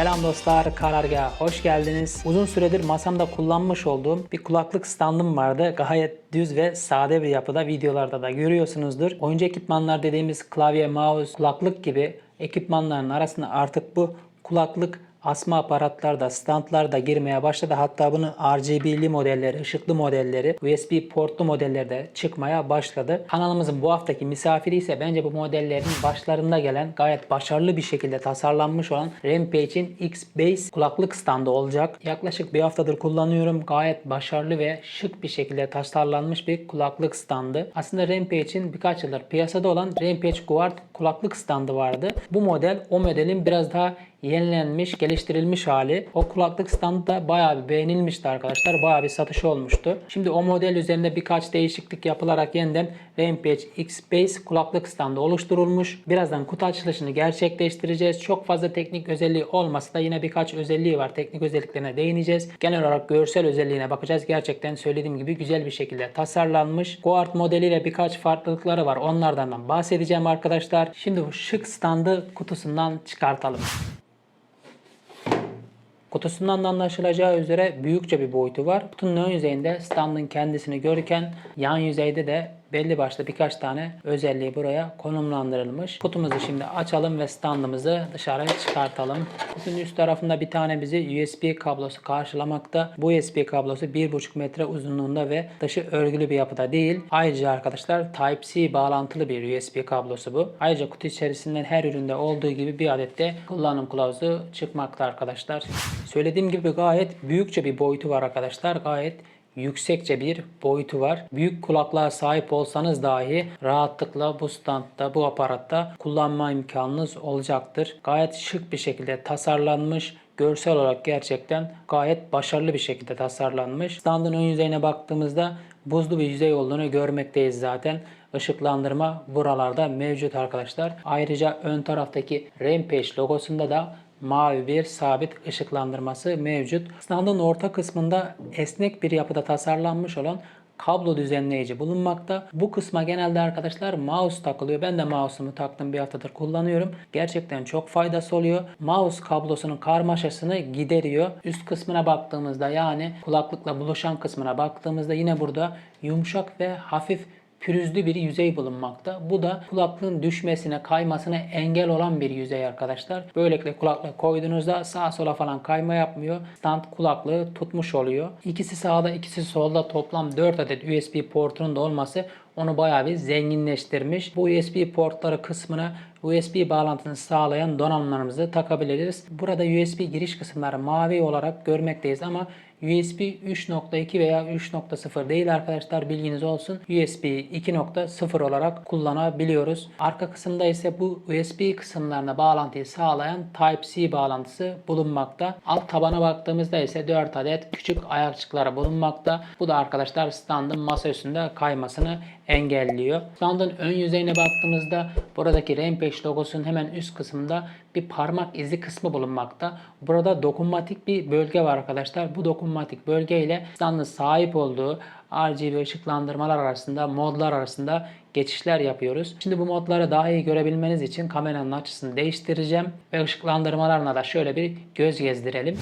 Selam dostlar, Karargah'a hoş geldiniz. Uzun süredir masamda kullanmış olduğum bir kulaklık standım vardı. Gayet düz ve sade bir yapıda videolarda da görüyorsunuzdur. Oyuncu ekipmanlar dediğimiz klavye, mouse, kulaklık gibi ekipmanların arasında artık bu kulaklık asma aparatlar da standlar da girmeye başladı. Hatta bunun RGB'li modelleri, ışıklı modelleri, USB portlu modelleri de çıkmaya başladı. Kanalımızın bu haftaki misafiri ise bence bu modellerin başlarında gelen gayet başarılı bir şekilde tasarlanmış olan Rampage'in X-Base kulaklık standı olacak. Yaklaşık bir haftadır kullanıyorum. Gayet başarılı ve şık bir şekilde tasarlanmış bir kulaklık standı. Aslında Rampage'in birkaç yıldır piyasada olan Rampage Guard kulaklık standı vardı. Bu model o modelin biraz daha yenilenmiş, geliştirilmiş hali. O kulaklık standı da bayağı bir beğenilmişti arkadaşlar. Bayağı bir satış olmuştu. Şimdi o model üzerinde birkaç değişiklik yapılarak yeniden Rampage X-Base kulaklık standı oluşturulmuş. Birazdan kutu açılışını gerçekleştireceğiz. Çok fazla teknik özelliği olmasa da yine birkaç özelliği var. Teknik özelliklerine değineceğiz. Genel olarak görsel özelliğine bakacağız. Gerçekten söylediğim gibi güzel bir şekilde tasarlanmış. Guard modeliyle birkaç farklılıkları var. Onlardan da bahsedeceğim arkadaşlar. Şimdi bu şık standı kutusundan çıkartalım. Kutusundan da anlaşılacağı üzere büyükçe bir boyutu var. Kutunun ön yüzeyinde standın kendisini görürken yan yüzeyde de belli başlı birkaç tane özelliği buraya konumlandırılmış. Kutumuzu şimdi açalım ve standımızı dışarı çıkartalım. Kutunun üst tarafında bir tane bizi USB kablosu karşılamakta. Bu USB kablosu 1,5 metre uzunluğunda ve dışı örgülü bir yapıda değil. Ayrıca arkadaşlar Type-C bağlantılı bir USB kablosu bu. Ayrıca kutu içerisinden her üründe olduğu gibi bir adet de kullanım kılavuzu çıkmakta arkadaşlar. Söylediğim gibi gayet büyükçe bir boyutu var arkadaşlar. Gayet yüksekçe bir boyutu var. Büyük kulaklığa sahip olsanız dahi rahatlıkla bu standta, bu aparatta kullanma imkanınız olacaktır. Gayet şık bir şekilde tasarlanmış. Görsel olarak gerçekten gayet başarılı bir şekilde tasarlanmış. Standın ön yüzeyine baktığımızda buzlu bir yüzey olduğunu görmekteyiz zaten. Işıklandırma buralarda mevcut arkadaşlar. Ayrıca ön taraftaki Rampage logosunda da mavi bir sabit ışıklandırması mevcut. Standın orta kısmında esnek bir yapıda tasarlanmış olan kablo düzenleyici bulunmakta. Bu kısma genelde arkadaşlar mouse takılıyor. Ben de mouse'umu taktım bir haftadır kullanıyorum. Gerçekten çok faydası oluyor. Mouse kablosunun karmaşasını gideriyor. Üst kısmına baktığımızda yani kulaklıkla buluşan kısmına baktığımızda yine burada yumuşak ve hafif pürüzlü bir yüzey bulunmakta. Bu da kulaklığın düşmesine, kaymasına engel olan bir yüzey arkadaşlar. Böylelikle kulaklığı koyduğunuzda sağa sola falan kayma yapmıyor. Stand kulaklığı tutmuş oluyor. İkisi sağda, ikisi solda toplam 4 adet USB portunun da olması onu bayağı bir zenginleştirmiş. Bu USB portları kısmına USB bağlantısını sağlayan donanımlarımızı takabiliriz. Burada USB giriş kısımları mavi olarak görmekteyiz ama USB 3.2 veya 3.0 değil arkadaşlar bilginiz olsun. USB 2.0 olarak kullanabiliyoruz. Arka kısımda ise bu USB kısımlarına bağlantıyı sağlayan Type-C bağlantısı bulunmakta. Alt tabana baktığımızda ise 4 adet küçük ayakçıkları bulunmakta. Bu da arkadaşlar standın masa üstünde kaymasını engelliyor. Standın ön yüzeyine baktığımızda buradaki Rampage logosunun hemen üst kısmında bir parmak izi kısmı bulunmakta. Burada dokunmatik bir bölge var arkadaşlar. Bu dokunmatik bölge ile sahip olduğu RGB ışıklandırmalar arasında, modlar arasında geçişler yapıyoruz. Şimdi bu modları daha iyi görebilmeniz için kameranın açısını değiştireceğim ve ışıklandırmalarına da şöyle bir göz gezdirelim.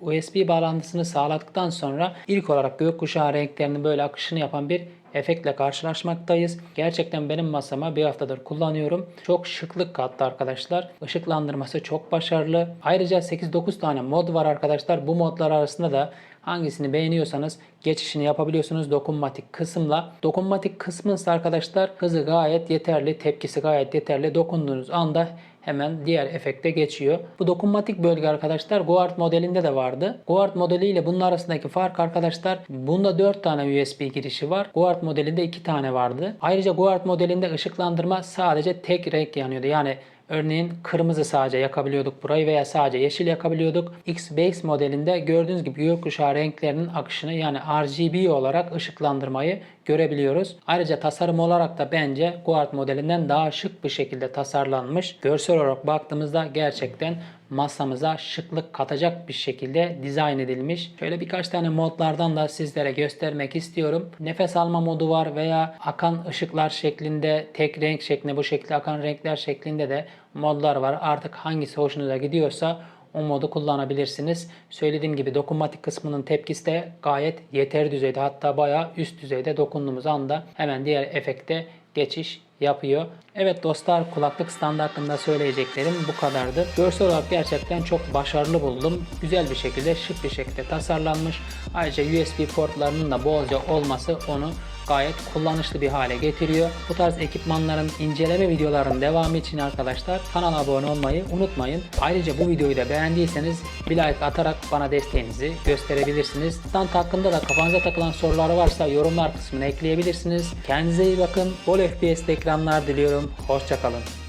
USB bağlantısını sağladıktan sonra ilk olarak gökkuşağı renklerinin böyle akışını yapan bir efektle karşılaşmaktayız. Gerçekten benim masama bir haftadır kullanıyorum. Çok şıklık kattı arkadaşlar. Işıklandırması çok başarılı. Ayrıca 8-9 tane mod var arkadaşlar. Bu modlar arasında da hangisini beğeniyorsanız geçişini yapabiliyorsunuz dokunmatik kısımla. Dokunmatik kısmı ise arkadaşlar hızı gayet yeterli, tepkisi gayet yeterli. Dokunduğunuz anda hemen diğer efekte geçiyor. Bu dokunmatik bölge arkadaşlar Guard modelinde de vardı. Guard modeliyle bunun arasındaki fark arkadaşlar bunda 4 tane USB girişi var. Guard modelinde 2 tane vardı. Ayrıca Guard modelinde ışıklandırma sadece tek renk yanıyordu. Yani Örneğin kırmızı sadece yakabiliyorduk burayı veya sadece yeşil yakabiliyorduk. X-Base modelinde gördüğünüz gibi gökkuşağı renklerinin akışını yani RGB olarak ışıklandırmayı görebiliyoruz. Ayrıca tasarım olarak da bence Guard modelinden daha şık bir şekilde tasarlanmış. Görsel olarak baktığımızda gerçekten masamıza şıklık katacak bir şekilde dizayn edilmiş. Şöyle birkaç tane modlardan da sizlere göstermek istiyorum. Nefes alma modu var veya akan ışıklar şeklinde, tek renk şeklinde bu şekilde akan renkler şeklinde de modlar var. Artık hangisi hoşunuza gidiyorsa o modu kullanabilirsiniz. Söylediğim gibi dokunmatik kısmının tepkisi de gayet yeterli düzeyde hatta bayağı üst düzeyde dokunduğumuz anda hemen diğer efekte geçiş yapıyor. Evet dostlar kulaklık standı hakkında söyleyeceklerim bu kadardı. Görsel olarak gerçekten çok başarılı buldum. Güzel bir şekilde şık bir şekilde tasarlanmış. Ayrıca USB portlarının da bolca olması onu gayet kullanışlı bir hale getiriyor. Bu tarz ekipmanların inceleme videolarının devamı için arkadaşlar kanala abone olmayı unutmayın. Ayrıca bu videoyu da beğendiyseniz bir like atarak bana desteğinizi gösterebilirsiniz. Stand hakkında da kafanıza takılan sorular varsa yorumlar kısmına ekleyebilirsiniz. Kendinize iyi bakın. Bol FPS'li ekranlar diliyorum. Hoşçakalın.